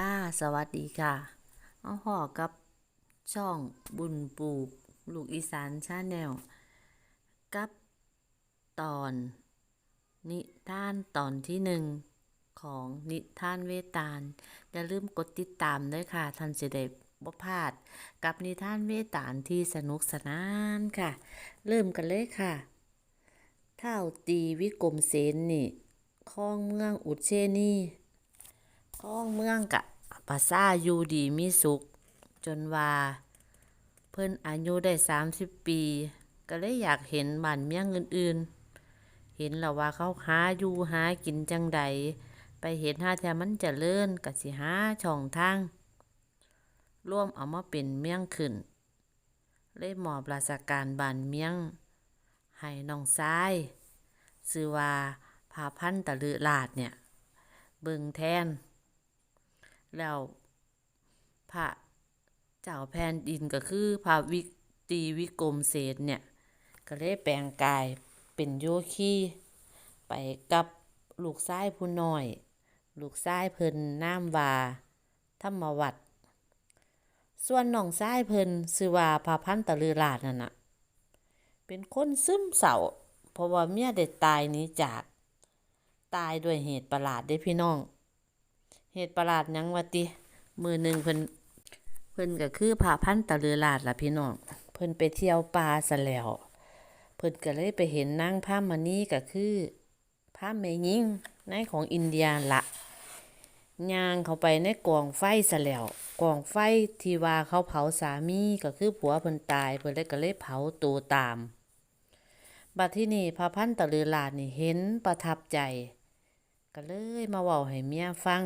ค่ะ สวัสดีค่ะ เอาห่อกับช่องบุญปลูก ลูกอีสานชาแนล กับตอน นิทานตอนที่หนึ่งของนิทานเวตาล อย่าลืมกดติดตามด้วยค่ะท่านจะได้บ่พาดกับนิทานเวตาลที่สนุกสนานค่ะ เริ่มกันเลยค่ะเท่าตีวิกรมเสนนี่คลองเมืองอุเชนี่ คลองเมืองกะภาษาอยู่ดีมีสุข จนว่า เพิ่นอายุได้สามสิบปี ก็เลยอยากเห็นบ้านเมืองอื่นๆ เห็นแล้วว่าเขาหาอยู่หากินจังใดไปเห็นหาแท้มันเจะเลื่อนก็สิหาช่องทางร่วมเอามาเป็นเมืองขึ้น เลยหมอบราชการบ้านเมืองให้น้องชายชื่อว่าพาพันตะลือลาดเนี่ย เบิงแทน แล้วพระเจ้าแผ่นดินก็คือพระวิตีวิกรมเสนเนี่ย ก็เลยแปลงกายเป็นโยคีไปกับลูกชายผู้น้อย ลูกชายเพิ่นน้ำวาธรรมวัดส่วนน้องชายเพิ่นชื่อว่าพาพันตะลือลาดนั่นน่ะ เป็นคนซึมเศร้าเพราะว่าเมียได้ตายนี้จาก ตายด้วยเหตุประหลาดเด้พี่น้อง เหตุประหลาดยังวะติ มือหนึ่งเพิ่นเพิ่นก็คือพระพันตะลือลาดล่ะพี่น้อง เพิ่นไปเที่ยวป่าซะแล้ว เพิ่นก็เลยไปเห็นนางพามณีก็คือพระแม่หญิงในของอินเดียละย่างเขาไปในกองไฟซะแล้วกองไฟที่ว่าเขาเผาสามีก็คือผัวเพิ่นตายเพิ่นเลยก็เลยเผาตัวตาม บัดที่นี่พระพันตะลือลาดนี่เห็นประทับใจ ก็เลยมาเว้าให้เมียฟัง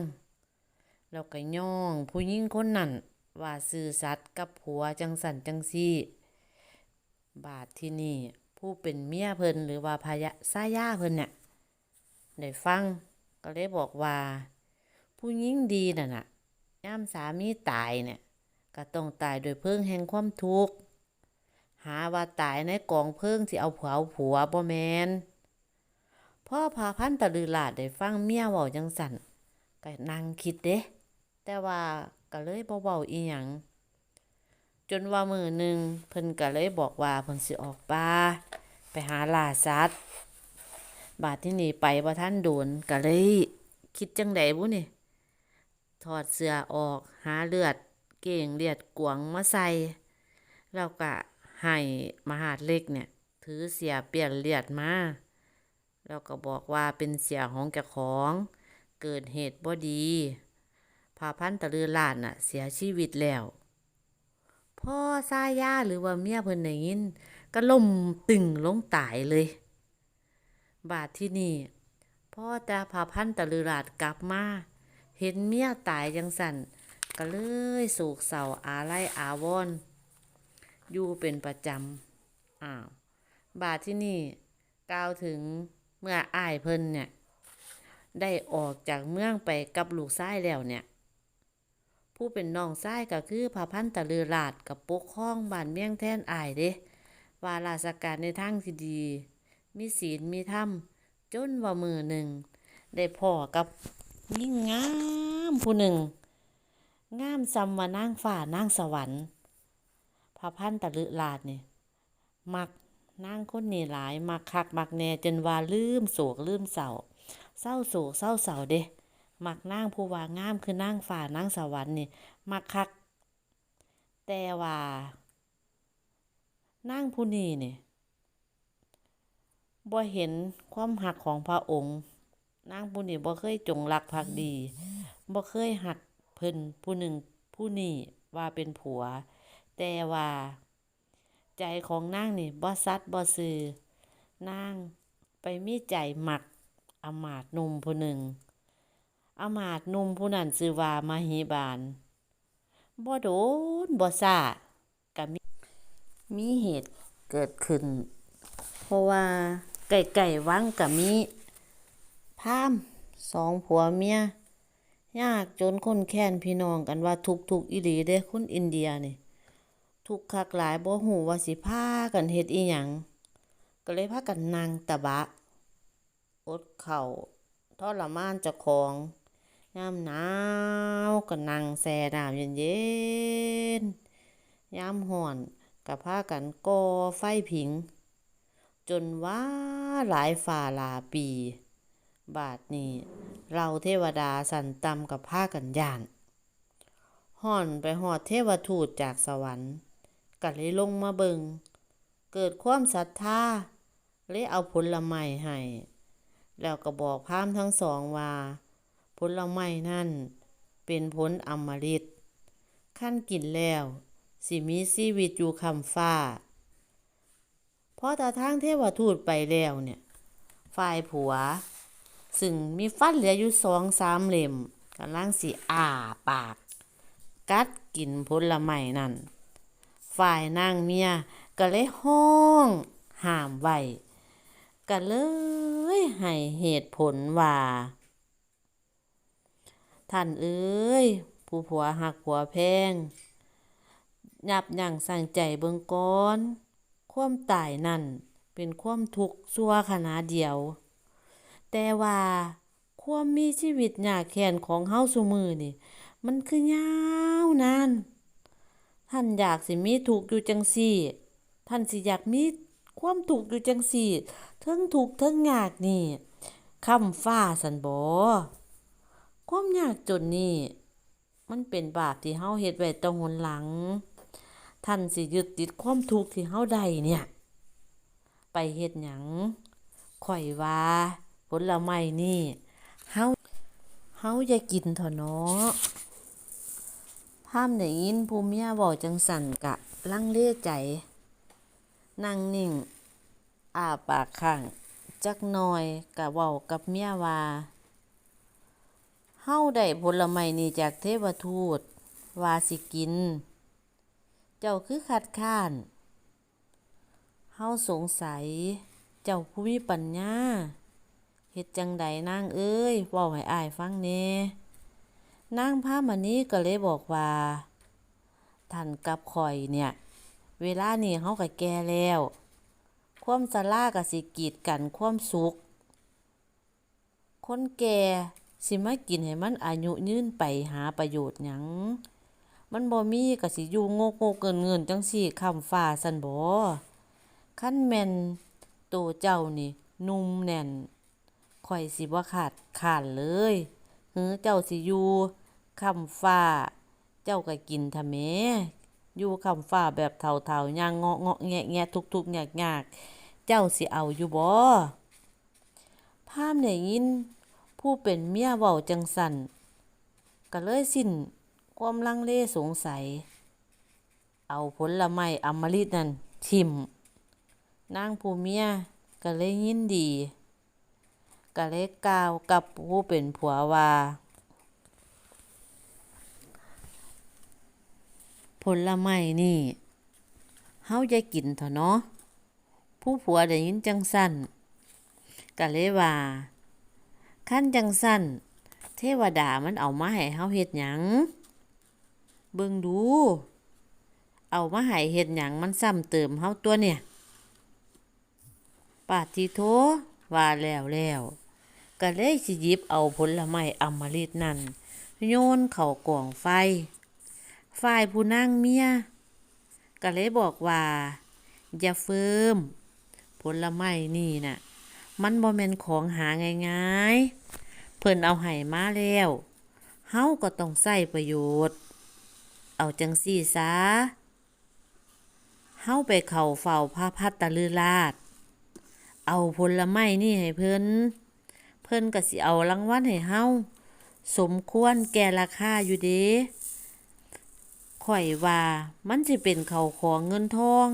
แล้วก็ย่อง ผู้หญิงคนนั้นว่าซื่อสัตย์กับผัวจังสันจังซี่ บาดที่นี่ ผู้เป็นเมียเพิ่นหรือว่าภายะซาย่าเพิ่นเนี่ยได้ฟังก็เลยบอกว่า ผู้หญิงดีน่ะน่ะย่ามสามีตายเนี่ยก็ต้องตายโดยเพลิงแห่งความทุกข์หาว่าตายในกองเพลิงที่เอาเผาผัวบ่แมนพ่อพาพันตะลือลาดได้ฟังเมียเว้าจังสันก็นั่งคิดเด้ แต่ว่าก็เลยบ่เว้าอีหยังจนว่ามือหนึ่งเพิ่นก็เลยบอกว่าเพิ่นสิออกป่าไปหาล่าสัตว์บาดที่นี่ไปบ่ทันโดนก็เลยคิดจังไดบุนี่ถอดเสื้อออกหาเลือดเก่งเลือดกวงมาใส่แล้วก็ให้มหาดเล็กเนี่ย ถือเสียเปลี่ยนเลือดมาแล้วก็บอกว่าเป็นเสียของเจ้าของ เกิดเหตุบ่ดี พาพันตะลือลานน่ะ เสียชีวิตแล้ว พ่อซาย่าหรือว่าเมียเพิ่นได้ยิน ก็ล่มตึงลงตายเลย บาดที่นี่พ่อต่พาพันตะลือลาดกลับมา เห็นเมียตายจังสันก็เลยโศกเศร้าอาไลอาวรณ์อยู่เป็นประจำอ้าวบาดที่นี่กล่าวถึงเมื่ออ้ายเพิ่นเนี่ย ได้ออกจากเมืองไปกับลูกชายแล้วเนี่ย ผู้เป็นน้องชายก็คือพระพันตะลือลาดกับปกครองบ้านเมี่ยงแท่นอายเด้ว่าราชการในทางที่ดี มีศีลมีธรรมจนว่ามือหนึ่ง ได้พ่อกับยิ่งงามผู้หนึ่ง งามซำว่านางฟ้านางสวรรค์พระพันตะลือลาดนี่มักนางคนนี้หลายมักคักมักแน่จนว่าลืมโศกลืมเศร้าเศร้าโศกเศร้าเศร้าเด้ มักนางผู้ว่างามคือนางฟ้านางสวรรค์นี่มักคัก แต่ว่านางผู้นี้นี่บ่เห็นความหักของพระองค์นางผู้นี้บ่เคยจงรักภักดีบ่เคยหักเพิ่นผู้หนึ่งผู้นี้ว่าเป็นผัว แต่ว่า ใจของนางนี่บ่ซัดบ่ซื่อนางไปมีใจหมักอมาตย์หนุ่มผู้หนึ่ง อมาตนุ่มผู้นั้นชื่อว่ามาหิบาลบ่โดนบ่ซ่าก็มีมีเหตุเกิดขึ้น เพราะว่าไก่ๆวังก็มีพามสองผัวเมียยากจนคนแค้นพี่น้องกันว่าทุกข์ๆอีหลีเด้คนอินเดียนี่ทุกข์คักหลายบ่ฮู้ว่าสิพากันเฮ็ดอีหยังก็เลยพากันนั่งตะบะ อดเข้าทรมานเจ้าของ ยามหนาวก็นั่งแช่น้ำเย็นๆยามร้อนก็พากันก่อไฟผิง จนว่าหลายฝ่าลาปี บาดนี้เราเทวดาสันตำกับพากันย่านห่อนไปหอดเทวทูตจากสวรรค์ก็เลยลงมาเบิง เกิดความศรัทธาเลยเอาผลไม้ให้ แล้วก็บอกพามทั้งสองว่า ผลไม้นั่น เป็นผลอมฤตขั้นกินแล้ว สิมีชีวิตอยู่คำฟ้าพอตาทางเทวทูตไปแล้วเนี่ย ฝ่ายผัว ซึ่งมีฟันเหลืออยู่สองสามเล่มกำลังสิอ้าปาก กัดกินผลไม้นั่น ฝ่ายนางเมียก็เลยห้องห้ามไว้ก็เลยให้เหตุผลว่า ท่านเอ้ย ผู้ผัวหักผัวแพงยับยั้งสั่งใจเบิงก่อนความตายนั่นเป็นความทุกข์ชั่วขณะเดียว แต่ว่าความมีชีวิตยากแค้นของเฮาซุมือนี่ มันคือยาวนานท่านอยากสิมีทุกอยู่จังซี่ ท่านสิอยากมีความทุกอยู่จังซี่ เทิงทุกเทิงยากนี่คำฟ้าสันบ่ ความยากจนนี่มันเป็นบาปที่เฮาเฮ็ดไว้ต้องหนหลัง ท่านสิยึดติดความทุกข์ที่เฮาได้เนี่ย ไปเฮ็ดหยังข่อยว่าผลไม้นี่เฮาเฮาอย่ากินเถอะเนาะพามได้ยินผู้เมียเว้าจังสั่นกะลังเลใจ นั่งนิ่ง อ้าปากค้าง จักหน่อยก็เว้ากับเมียว่า เฮาได้ผลไม้นี้จากเทวทูตวาสิกิน เจ้าคือคัดค้าน เฮาสงสัย เจ้าผู้มีปัญญาเฮ็ดจังใดนางเอ้ยเว้าให้อายฟังแน่นางพามณีก็เลยบอกว่าท่านกับข่อยเนี่ย เวลานี้เฮาก็แก่แล้ว ความชราก็สิกีดกันความสุข คนแก่ สิมากินให้มันอายุยืนไปหาประโยชน์หยังมันบ่มีก็สิอยู่โงกๆเงินจังซี่คำฟ้าซันบ่คันแม่นโตเจ้านี่นุ่มแน่นข่อยสิบ่ขาดขานเลยหือเจ้าสิอยู่คำฟ้า เจ้าก็กินทะแหมอยู่คำฟ้าแบบเฒ่าๆย่างเงาะเงาะแงะแงะทุกๆยากๆเจ้าสิเอาอยู่บ่พาหมได้ยิน ผู้เป็นเมียเว้าจังสันก็เลยสิ้นความลังเลสงสัย เอาผลไม้อมฤตนั่นทิมนางผู้เมียก็เลยยินดีก็เลยกล่าวกับผู้เป็นผัวว่า ผลไม้นี่เฮาอย่ากินเถอะเนาะผู้ผัวได้ยินจังสั่นก็เลยว่า คันจังสั่นเทวดามันเอามาให้เฮาเฮ็ดหยัง เบิ่งดู เอามาให้เฮ็ดหยังมันซ้ำเติมเฮาตัวเนี่ยปาติโทว่าแล้วแล้วก็เลยสิหยิบเอาผลไม้อมฤตนั่น โยนเข้ากองไฟ ฝ่ายผู้นางเมียก็เลยบอกว่า อย่าเฟิมผลไม้นี่น่ะ มันบ่แม่นของหาง่ายๆ เพิ่นเอาให้มาแล้วเฮาก็ต้องใช้ประโยชน์ เอาจังซี่ซะเฮาไปเข้าเฝ้าพระพัตตลือราช เอาผลไม้นี่ให้เพิ่นเพิ่นก็สิเอารางวัลให้เฮาสมควรแก่ราคาอยู่เด้ข่อยว่ามันสิเป็นเขาของเงินทอง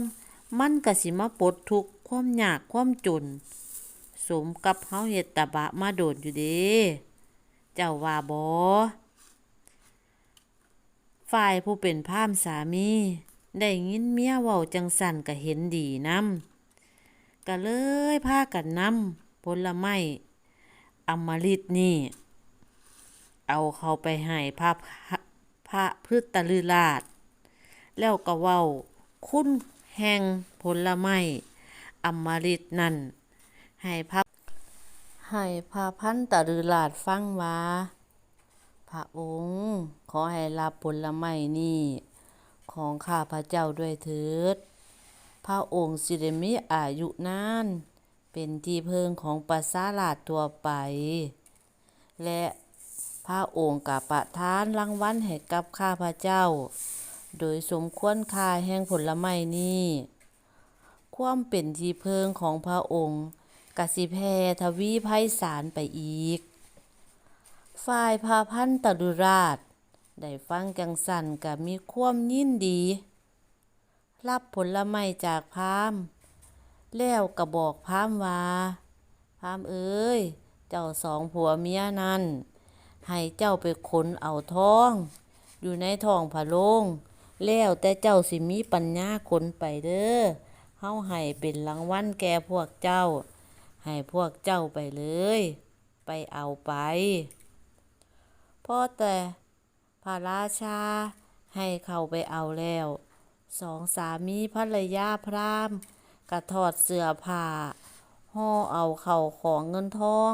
มันก็สิมาปลดทุกข์ความยากความจน สมกับเฮาเฮ็ดตะบะมาโดดอยู่เด้เจ้าว่าบ่ฝ่ายผู้เป็นพามสามี ได้ยินเมียเว้าจังสั่นก็เห็นดีนำก็เลยพากันนำผลไม้อมฤตนี่ เอาเขาไปให้พระพระพืชตะลือราช แล้วก็เว้า คุณแห่งผลไม้อมฤตนั่น ให้พระให้พระพันตะลือราชฟังว่าผระองค์ขอให้รับผลไม้นี้ของข้าพระเจ้าด้วยเถิด พระองค์สิได้มีอายุนาน เป็นที่เพิงของประสาราชทั่วไป และพระองค์ก็ประทานรางวัลให้กับข้าพระเจ้า โดยสมควรค่าแห่งผลไม้นี้ ความเป็นที่เพิงของพระองค์ กสิแพทวีไพศาลไปอีก ฝ่ายพาพันตรุราช ได้ฟังจังสันก็มีความยินดี รับผลไม้จากพามแล้วก็บอกพามว่า พามเอ้ย เจ้าสองผัวเมียนั้นให้เจ้าไปขนเอาท้อง อยู่ในท้องพระโรงแล้วแต่เจ้าสิมีปัญญาขนไปเด้อเฮาให้เป็นรางวัลแก่พวกเจ้า ให้พวกเจ้าไปเลย ไปเอาไป พ่อแต่พระราชาให้เขาไปเอาแล้ว สองสามีภรรยาพรามณ์ก็ถอดเสื้อผ้าห่อเอาเข้าของเงินทอง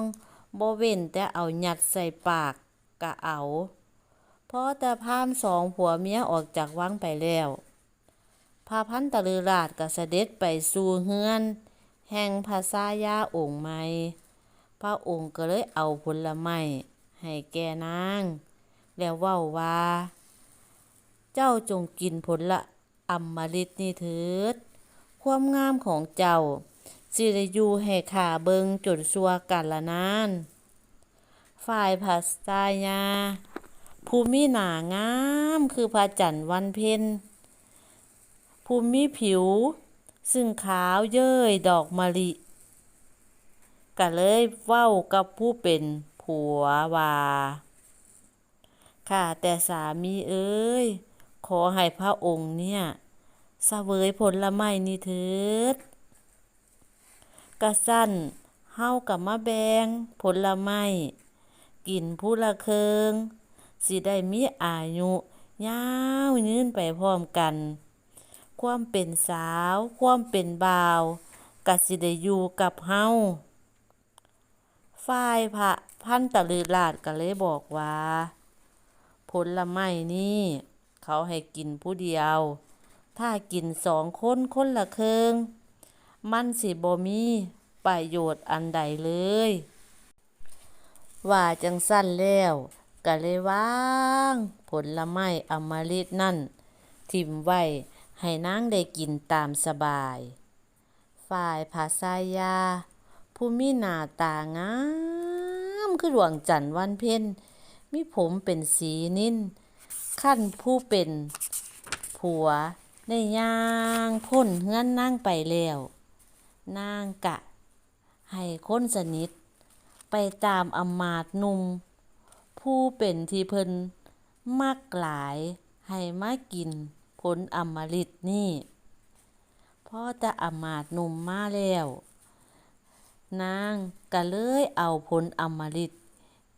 บ่เว้นแต่เอาหยัดใส่ปากกะเอาพอแต่พามสองผัวเมียออกจากวังไปแล้วพระพันตะลือราชก็เสด็จไปสู่เฮือน แห่งพระสายาองค์ใหม่พระองค์ก็เลยเอาผลไม้ให้แก่นาง แล้วเว้าว่า เจ้าจงกินผลละอมมฤตนี่เถิด ความงามของเจ้า สิได้อยู่ให้ขาเบิงจนสัวกันละนาน ฝ่ายพระสายาภูมิหนางามคือพระจันทร์วันเพ็ญภูมิผิว ซึ่งขาวเย้ยดอกมะลิก็เลยเว้ากับผู้เป็นผัวว่าข้าแต่สามีเอ้ย ขอให้พระองค์เนี่ยเสวยผลไม้นี่เถิดกะสั้นเฮากับมาแบงผลไม้กินผู้ละเคิง สิได้มีอายุยาวยืนไปพร้อมกัน ความเป็นสาว ความเป็นบ่าวก็สิได้อยู่กับเฮาฝ่ายพระพันตะลือราชก็เลยบอกว่าผลไม้นี่เขาให้กินผู้เดียว ถ้ากินสองคนคนละเคิงมันสิบ่มีประโยชน์อันใดเลย ว่าจังสั้นแล้วก็เลยว่าง ผลไม้อมฤตนั่น ทิมไว้ ให้นางได้กินตามสบาย ฝ่ายภาษายา ผู้มีหน้าตางามคือดวงจันทร์วันเพ็ญมีผมเป็นสีนิ่นขั้นผู้เป็น ผัวได้ย่างพ้นเฮือนนางไปแล้วนางกะ ให้คนสนิท ไปตามอำมาตย์นุ่ม ผู้เป็นที่เพิ่นมักหลายให้มากิน ผลอมฤตนี่พ่อแต่อมาตย์หนุ่มมาแล้ว นางก็เลยเอาผลอมฤต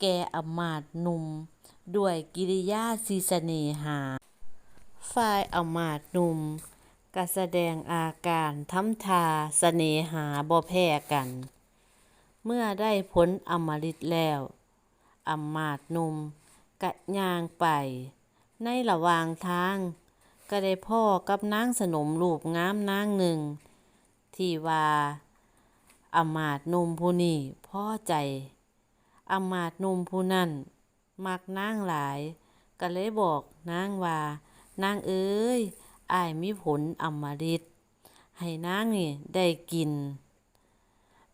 แก่อมาตย์หนุ่มด้วยกิริยาสิเสน่หา ฝ่ายอมาตย์หนุ่มก็แสดงอาการทำท่าเสน่หาบ่แพ้กัน เมื่อได้ผลอมฤตแล้วอมาตย์หนุ่มก็ย่างไป ในระหว่างทาง ก็ได้พ่อกับนางสนมรูปงามนางหนึ่ง ที่ว่าอำมาตย์หนุ่มผู้นี้พอใจอำมาตย์หนุ่มผู้นั้นมักนางหลาย ก็เลยบอกนางว่านางเอ้ยอ้ายมีผลอมฤตให้นางนี่ได้กิน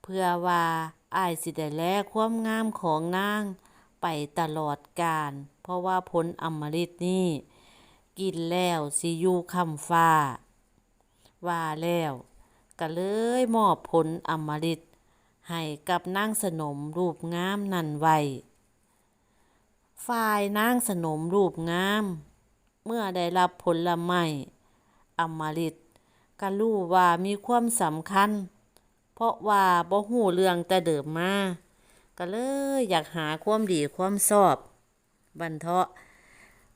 เพื่อว่าอายสิได้แลความงามของนางไปตลอดกาลเพราะว่าผลอมฤตนี้ กินแล้วสิอยู่คำฟ้า ว่าแล้วก็เลยมอบผลอมฤตให้กับนางสนมรูปงามนั่นไว้ฝ่ายนางสนมรูปงาม เมื่อได้รับผลไม้อมฤตก็รู้ว่ามีความสำคัญ เพราะว่าบ่ฮู้เรื่องแต่เดิมมาก็เลยอยากหาความดีความชอบ บันเทาะ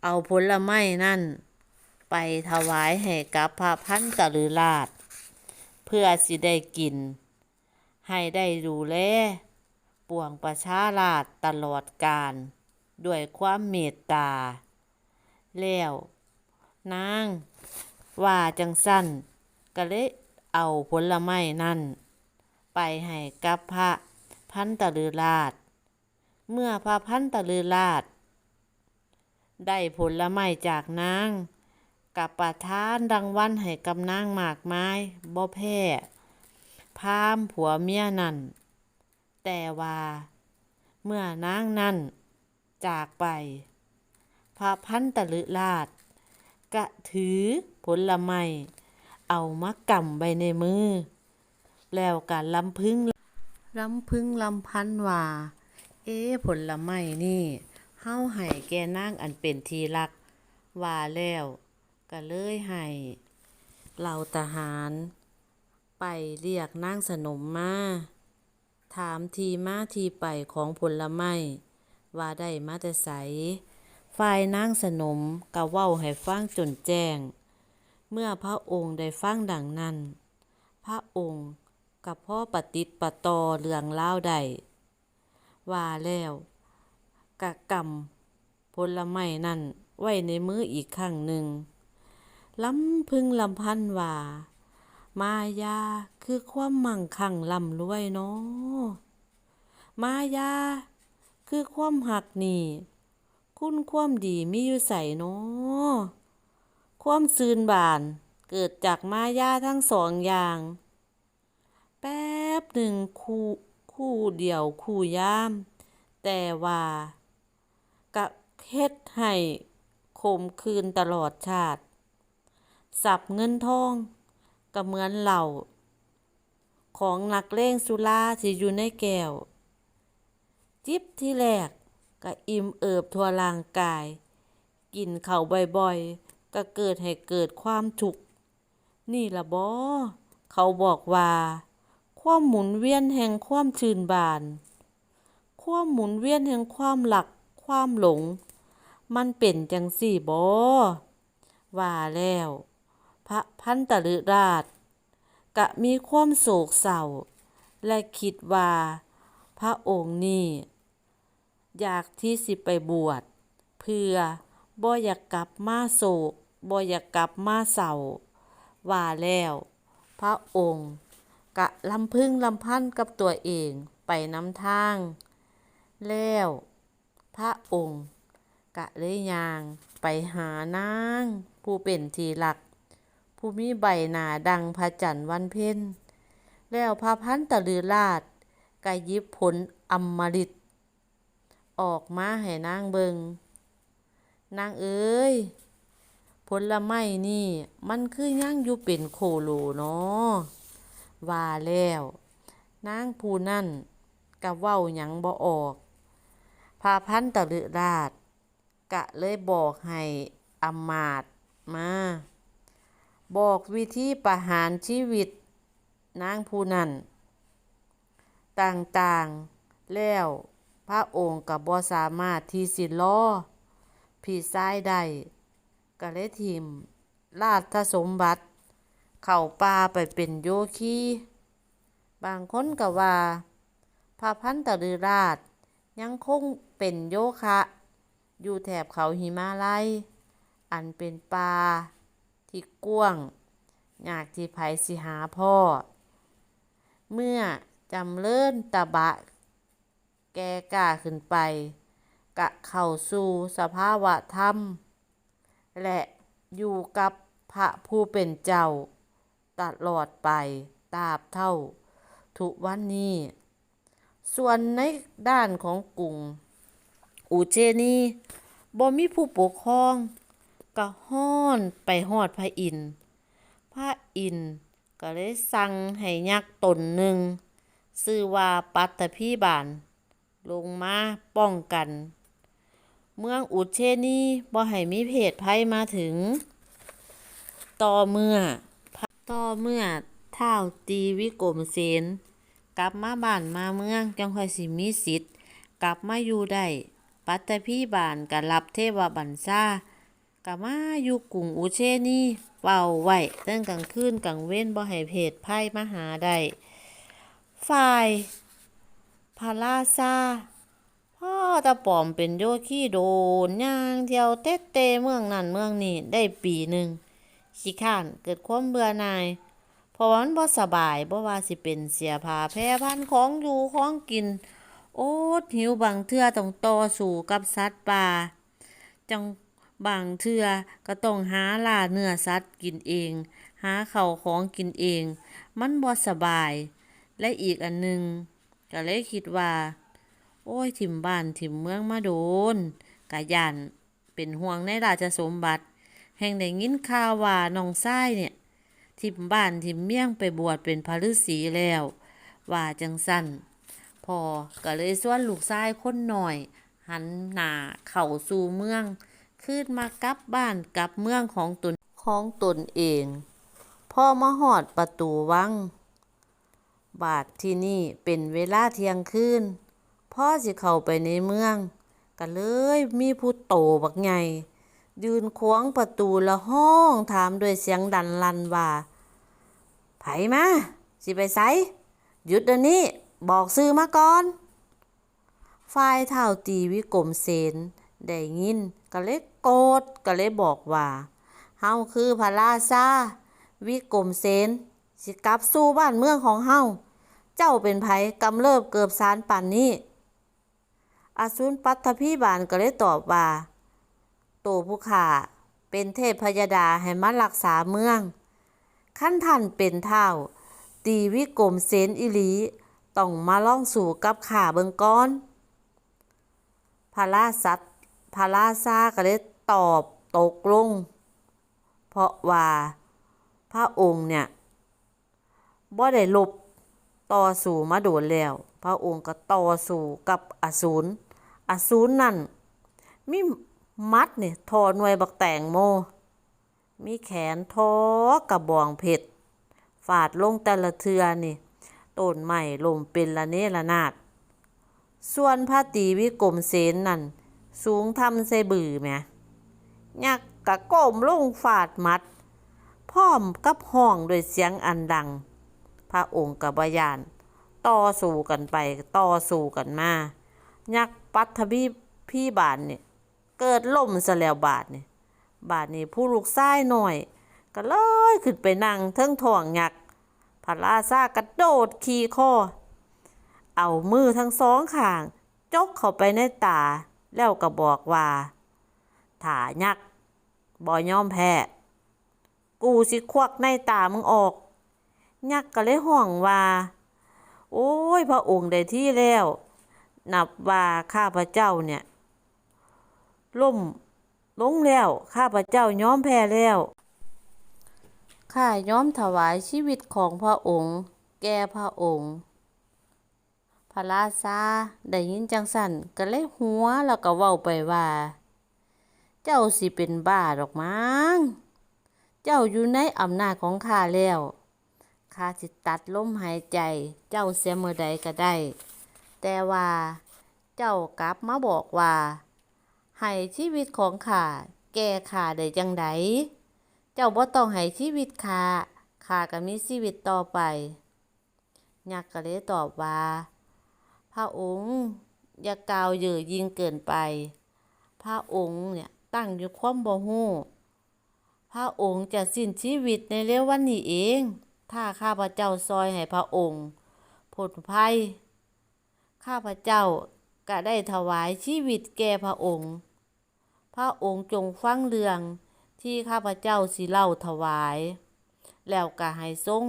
เอาผลไม้นั่น ไปถวายให้กับพระพันตะลือราช เพื่อสิได้กิน ให้ได้ดูแลปวงประชาราชตลอดกาลด้วยความเมตตา แล้วนางว่าจังสั้นก็เลยเอาผลไม้นั่น ไปให้กับพระพันตะลือราช เมื่อพระพันตะลือราช ได้ผลไม้จากนางกับประทานรางวัลให้กับนางหมากไมายบ่แพ้พามผัวเมียนั่น แต่ว่า เมื่อนางนั่น จากไป พระพันตะลือราชก็ถือผลไม้เอามากำไว้ในมือ แล้วก็ลำพึงลำพึงลำพันว่า เอ๊ผลไม้นี่ เฮาให้แก่นางอันเป็นทีรัก ว่าแล้วก็เลยให้เหล่าทหาร ไปเรียกนางสนมมา ถามทีมาทีไปของผลไม้ว่าได้มาแต่ไสฝ่ายนางสนมก็เว้าให้ฟังจนแจ้ง เมื่อพระองค์ได้ฟังดังนั้น พระองค์กับพ่อปฏิดปะตอเรื่องเล่าใดว่าแล้ว กะกำผลไม้นั่นไว้ในมืออีกครั้งหนึ่งลำพึงลำพันว่า มายาคือความมั่งคั่งร่ำรวยเนาะมายาคือความหักนี่ คุณความดีมีอยู่ใส่เนาะความซืนบานเกิดจากมายาทั้งสองอย่าง แป๊บหนึ่งคู่คู่เดียวคู่ยาม แต่ว่า กะเฮ็ดให้ขมคืนตลอดชาติ สับเงินทองก็เหมือนเหล่า ของนักเลงสุราที่อยู่ในแก้ว จิบที่แรกก็อิ่มเอิบทั่วร่างกาย กินเข้าบ่อยๆ ก็เกิดให้เกิดความทุก นี่ละบ่เขาบอกว่า ความหมุนเวียนแห่งความชื่นบาน ความหมุนเวียนแห่งความหลัก ความหลง มันเป็นจังสี่บ่ว่าแล้ว พระพันตะลือราช กะมีความโศกเศร้า และคิดว่า พระองค์นี่อยากที่สิไปบวช เพื่อบ่อยากกลับมาโศกบ่อยากกลับมาเศร้าว่าแล้ว พระองค์กะลำพึ่งลำพันกับตัวเองไปน้ำทาง แล้ว พระองค์ กะเลยยาง ไปหานาง ผู้เป็นที่รัก ผู้มีใบหน้าดังพระจันทร์วันเพ็ญแล้วพระพันตะลือราชก็หยิบผลอำมฤตออกมาให้นางเบิงนางเอ้ยผลไม้นี่มันคือยังอยู่เป็นโคโลเนาะว่าแล้ว นางผู้นั่นก็เว้าหยังบ่ออก พระพันตะลือราช กะเลยบอกให้อำมาตมา บอกวิธีประหารชีวิต นางผู้นั้น ต่างๆ แล้วพระองค์ก็บ่สามารถที่สิรอพี่ชายไดก็เลยทิม ราชสมบัติ เข้าป่าไปเป็นโยคี บางคนก็ว่าพระพันตะลือราช ยังคงเป็นโยคะ อยู่แถบเขาหิมาลัย อันเป็นป่าที่กว้างอยากที่ไผสิหาพ่อ เมื่อจำเริญตะบะ แกกล้าขึ้นไป กะเข้าสู่สภาวะธรรม และอยู่กับพระผู้เป็นเจ้า ตลอดไปตราบเท่า ทุกวันนี้ ส่วนในด้านของกรุงอูเชนีบ่มีผู้ปกครองก็ฮ้อนไปฮอดพระอินทร์พระอินทร์ก็เลยสั่งให้ยักษ์ตนหนึ่งชื่อว่าปัตตภีบาลลงมาป้องกัน เมืองอุเชนีบ่ให้มีเพศภัยมาถึง ต่อเมื่อ ต่อเมื่อเท้าตีวิกรมเสน กลับมาบ้านมาเมืองจังค่อยสิมีสิทธิ์ กลับมาอยู่ได้ปัตตภีบาลก็รับเทวบัญชากลับมาอยู่กรุงอุเชนีเว้าไหว้ตั้งกลางคืนกลางเว้นบ่ให้เพศภัยมาหาได้ฝ่ายพระราชาพ่อตาปอมเป็นโยคีโดนย่างเที่ยวเตะเตะเมืองนั่นเมืองนี้ได้ปีหนึ่งขี้ข้านเกิดความเบื่อหน่าย ราะว่ามันบ่สบายบ่ว่าสิเป็นเสียผ้าแพร่พันของอยู่ของกิน โอดหิวบางเทื่อต้องต่อสู้กับสัตว์ป่าจังบางเทื่อก็ต้องหาล่าเนื้อสัตว์กินเอง หาเข้าของกินเอง มันบ่สบาย และอีกอันหนึงก็เลยคิดว่า โอ้ยถิ่มบ้านถิ่มเมืองมาโดนกะยันเป็นห่วงในราชสมบัติ แห่งได้ยินข่าวว่าน้องชายเนี่ย ถิ่มบ้านถิ่มเมี่ยงไปบวชเป็นพระฤาษีแล้ว ว่าจังสั้นพอก็เลยส่วนลูกชายคนหน่อย หันหน้าเข้าสู่เมือง ขึ้นมากลับบ้านกลับเมืองของตนของตนเองพ่อมาหอดประตูวัง บาทที่นี่เป็นเวลาเที่ยงคืนพ่อสิเข้าไปในเมืองก็เลยมีผู้โตบักใหญ่ยืนขวางประตูละห้องถามด้วยเสียงดันลันว่า ไผมา สิไปไสหยุดเดี๋ยวนี้ บอกซื้อมาก่อน ฝ่ายเท่าตีวิกรมเสนได้ยินก็เลยโกรธก็เลยบอกว่าเฮาคือพระราชาวิกรมเสนสิกลับสู่บ้านเมืองของเฮาเจ้าเป็นไผกำเริบเกือบสารป่านนี้อสูรปัทภีบาลก็เลยตอบว่าโตผู้ข่าเป็นเทพพยดาให้มารักษาเมือง ขั้นท่านเป็นเท่า ตีวิกรมเสนอิลีต้องมาล่องสู่กับข่าเบิงก้อนพระราชัดพระราชาก็เลยตอบตกลง เพราะว่าพระองค์เนี่ยบ่ได้ลบต่อสู้มาโดนแล้ว พระองค์ก็ต่อสู้กับอสูรอสูรนั่น มีมัดเนี่ยทอหน่วยบักแตงโม มีแขนทอกระบองเพชรฟาดลงแต่ละเทือนี่ต้นไม้ลมเป็นละเนระนาด ส่วนพระตีวิกรมเสนนั่น สูงทำใส่บือแมยักกะก้มลงฟาดมัด พร้อมกับห้องด้วยเสียงอันดัง พระองค์กับบยาน ต่อสู้กันไปต่อสู้กันมายักษ์ปัทภีพี่บานเนี่ยเกิดล่มซะแล้วบาดเนี่ย บาดนี้ผู้ลูกชายหน่อย ก็เลยขึ้นไปนั่งเทิงท้องหยักพระราชากระโดดขี่คอ เอามือทั้งสองข้าง จกเข้าไปในตา แล้วก็บอกว่าถ้ายักษ์บ่ยอมแพ้ กูสิควักในตามึงออก ยักษ์ก็เลยห่วงว่า โอ้ยพระองค์ได้ที่แล้ว นับว่าข้าพระเจ้าเนี่ย ล่ม ลงแล้ว ข้าพระเจ้ายอมแพ้แล้ว ข้ายอมถวายชีวิตของพระองค์ แก่พระองค์ พระราชาได้ยินจังสันก็เลยหัวแล้วก็เว้าไปว่า เจ้าสิเป็นบ้าดอกมั้ง เจ้าอยู่ในอำนาจของข้าแล้วข้าสิตัดลมหายใจ เจ้าเสียเมื่อใดก็ได้ แต่ว่า เจ้ากลับมาบอกว่า ให้ชีวิตของข้าแก่ข้าได้จังใดเจ้าบ่ต้องให้ชีวิตข้าข้าก็มีชีวิตต่อไปยักษ์ก็เลยตอบว่า พระองค์อย่ากล่าวเย่อยิงเกินไป พระองค์เนี่ยตั้งอยู่ความบ่ฮู้พระองค์จะสิ้นชีวิตในเร็ววันนี้เอง ถ้าข้าพเจ้าซอยให้พระองค์พ้นภัยข้าพเจ้าก็ได้ถวายชีวิตแก่พระองค์ พระองค์จงฟังเรื่องที่ข้าพเจ้าสิเล่าถวาย แล้วก็ให้ทรง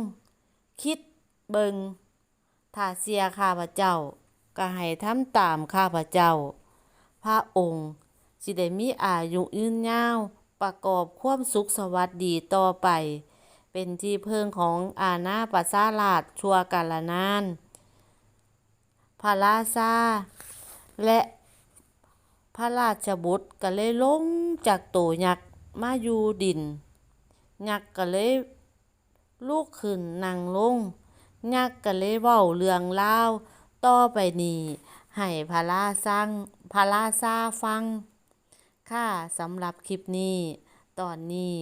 คิดเบิงถ้าเสียข้าพเจ้า ก็ให้ทำตามข้าพเจ้า พระองค์สิได้มีอายุยืนยาวประกอบความสุขสวัสดีต่อไป เป็นที่เพิงของอาณาประสาราชชัวกาลนาน พระราชาและ พระราชบุตรก็เลยลงจากโตยักษ์มาอยู่ดิน ยักษ์ก็เลยลุกขึ้นนั่งลง ยักษ์ก็เลยเว้าเรื่องราต่อไปนี้ให้พระราชาพระราชาฟัง ค่ะสำหรับคลิปนี้ ตอนนี้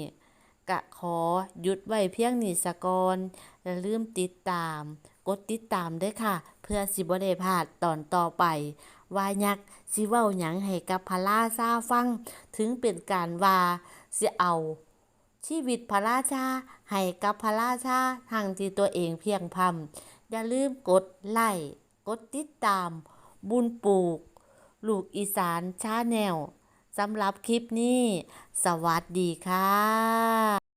กะขอหยุดไว้เพียงนี้สะกอนอย่าลืมติดตาม กดติดตามด้วยค่ะ เพื่อสิบ่ได้พลาดตอนต่อไป ว่ายักษ์สิเว้าหยังให้กับพระราชาฟัง ถึงเป็นการว่าสิเอา ชีวิตพระราชาให้กับพระราชาทั้งที่ตัวเองเพียงพำอย่าลืมกดไลค์กดติดตาม บุญปลูก ลูกอีสานชาแนลสำหรับคลิปนี้ สวัสดีค่ะ